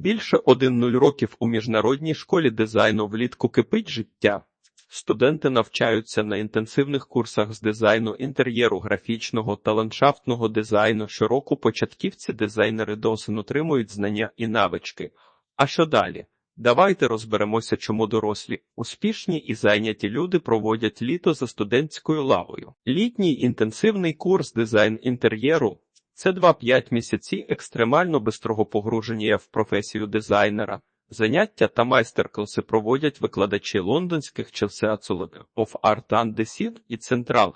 Більше 1-0 років у міжнародній школі дизайну влітку кипить життя. Студенти навчаються на інтенсивних курсах з дизайну інтер'єру, графічного та ландшафтного дизайну. Щороку початківці дизайнери досин отримують знання і навички. А що далі? Давайте розберемося, чому дорослі, успішні і зайняті люди проводять літо за студентською лавою. Літній інтенсивний курс дизайн інтер'єру це 2-5 місяці екстремально бистрого погруження в професію дизайнера. Заняття та майстер-класи проводять викладачі лондонських Chelsea College of Art and Design і Central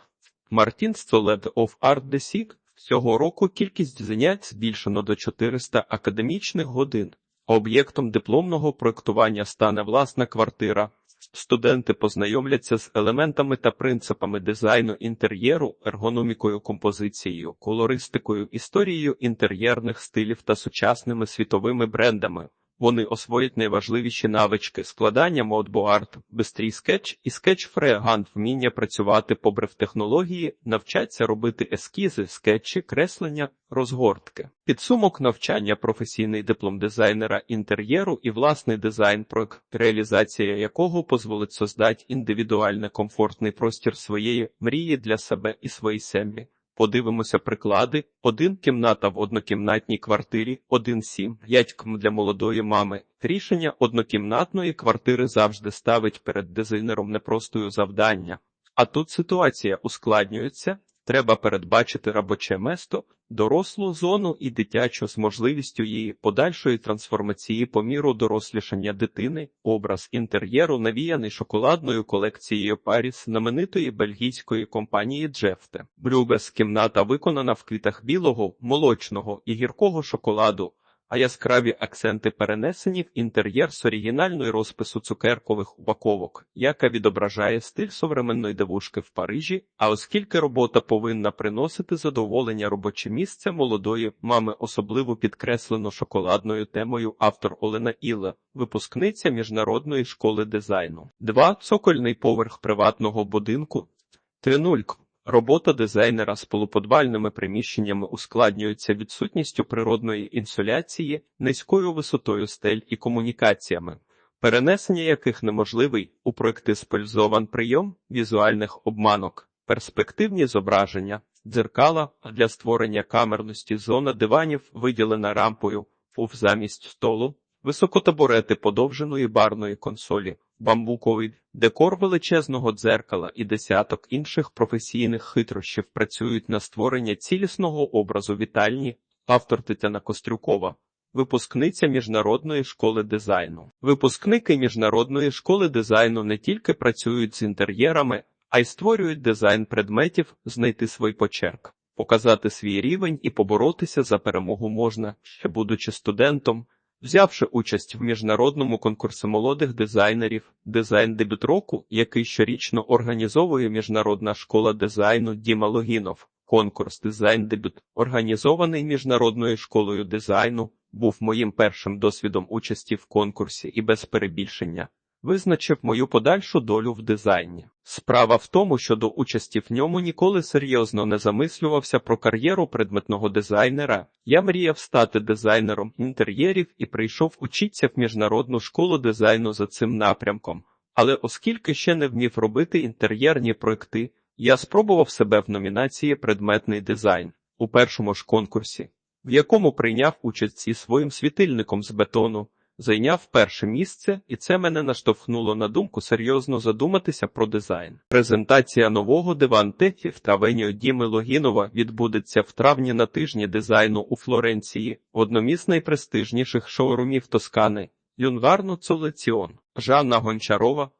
Martins College of Art Design. Цього року кількість занять збільшено до 400 академічних годин. Об'єктом дипломного проєктування стане власна квартира. Студенти познайомляться з елементами та принципами дизайну інтер'єру, ергономікою, композицією, колористикою, історією інтер'єрних стилів та сучасними світовими брендами. Вони освоять найважливіші навички складання модбоарт, бистрій скетч і скетч фрегант, вміння працювати побрив технології, навчаться робити ескізи, скетчі, креслення, розгортки. Підсумок навчання професійний диплом дизайнера інтер'єру і власний дизайн проект, реалізація якого дозволить создати індивідуальний комфортний простір своєї мрії для себе і своїй сім'ї. Подивимося приклади. Один кімната в однокімнатній квартирі, один сім, км для молодої мами. Рішення однокімнатної квартири завжди ставить перед дизайнером непростою завдання. А тут ситуація ускладнюється. Треба передбачити робоче место, дорослу зону і дитячу з можливістю її подальшої трансформації по міру дорослішання дитини, образ інтер'єру навіяний шоколадною колекцією Паріс знаменитої бельгійської компанії Джефте. Брюбес кімната виконана в квітах білого, молочного і гіркого шоколаду. А яскраві акценти перенесені в інтер'єр з оригінальної розпису цукеркових упаковок, яка відображає стиль современної девушки в Парижі. А оскільки робота повинна приносити задоволення робоче місце молодої мами, особливо підкреслено шоколадною темою автор Олена Іла, випускниця міжнародної школи дизайну. Два цокольний поверх приватного будинку. Тринульк. Робота дизайнера з полуподвальними приміщеннями ускладнюється відсутністю природної інсуляції, низькою висотою стель і комунікаціями, перенесення яких неможливий у проекти спользован прийом візуальних обманок, перспективні зображення, дзеркала для створення камерності зона диванів виділена рампою, пуф замість столу, високотабурети подовженої барної консолі, бамбуковий декор величезного дзеркала і десяток інших професійних хитрощів працюють на створення цілісного образу вітальні, автор Тетяна Кострюкова. Випускниця міжнародної школи дизайну. Випускники міжнародної школи дизайну не тільки працюють з інтер'єрами, а й створюють дизайн предметів, знайти свій почерк, показати свій рівень і поборотися за перемогу можна, ще будучи студентом, Взявши участь в міжнародному конкурсі молодих дизайнерів, дизайн дебют року, який щорічно організовує Міжнародна школа дизайну Діма Логінов, конкурс дизайн дебют, організований міжнародною школою дизайну, був моїм першим досвідом участі в конкурсі і без перебільшення. Визначив мою подальшу долю в дизайні. Справа в тому, що до участі в ньому ніколи серйозно не замислювався про кар'єру предметного дизайнера. Я мріяв стати дизайнером інтер'єрів і прийшов учитися в міжнародну школу дизайну за цим напрямком. Але оскільки ще не вмів робити інтер'єрні проекти, я спробував себе в номінації Предметний дизайн у першому ж конкурсі, в якому прийняв участь зі своїм світильником з бетону зайняв перше місце, і це мене наштовхнуло на думку серйозно задуматися про дизайн. Презентація нового диван-техі в травенію Діми Логінова відбудеться в травні на тижні дизайну у Флоренції, в одному із найпрестижніших шоурумів Тоскани, Юнварно Цолеціон, Жанна Гончарова.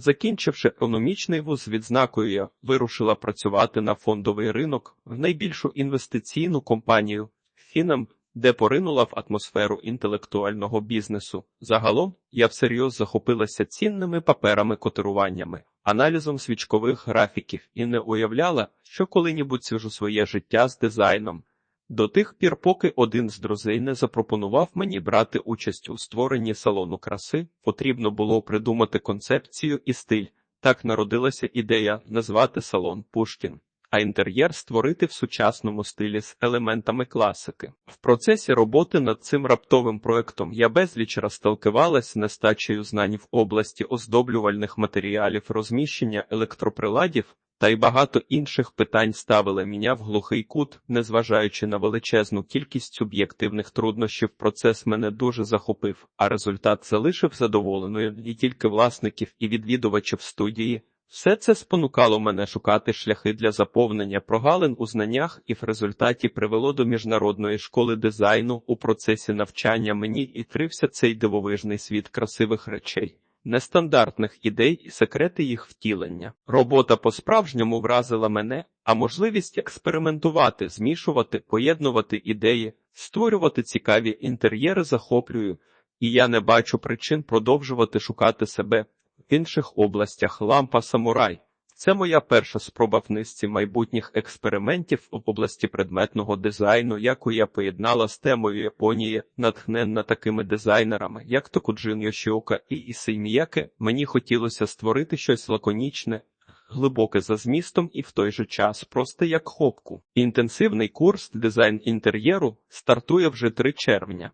Закінчивши економічний вуз відзнакою, я вирушила працювати на фондовий ринок в найбільшу інвестиційну компанію Фінам де поринула в атмосферу інтелектуального бізнесу. Загалом я всерйоз захопилася цінними паперами котируваннями, аналізом свічкових графіків і не уявляла, що коли-небудь свяжу своє життя з дизайном. До тих пір, поки один з друзей не запропонував мені брати участь у створенні салону краси, потрібно було придумати концепцію і стиль. Так народилася ідея назвати салон Пушкін. А інтер'єр створити в сучасному стилі з елементами класики. В процесі роботи над цим раптовим проектом я безліч розталкивалась нестачею знань в області оздоблювальних матеріалів, розміщення електроприладів. Та й багато інших питань ставили мене в глухий кут, незважаючи на величезну кількість суб'єктивних труднощів, процес мене дуже захопив, а результат залишив задоволеною не тільки власників і відвідувачів студії. Все це спонукало мене шукати шляхи для заповнення прогалин у знаннях і в результаті привело до міжнародної школи дизайну. У процесі навчання мені відкрився цей дивовижний світ красивих речей нестандартних ідей і секрети їх втілення. Робота по-справжньому вразила мене, а можливість експериментувати, змішувати, поєднувати ідеї, створювати цікаві інтер'єри захоплюю, і я не бачу причин продовжувати шукати себе інших областях лампа самурай. Це моя перша спроба в низці майбутніх експериментів в області предметного дизайну, яку я поєднала з темою Японії, натхненна такими дизайнерами, як Токуджин Йошіока і Ісей Міяке. Мені хотілося створити щось лаконічне, глибоке за змістом і в той же час просто як хопку. Інтенсивний курс дизайн інтер'єру стартує вже 3 червня.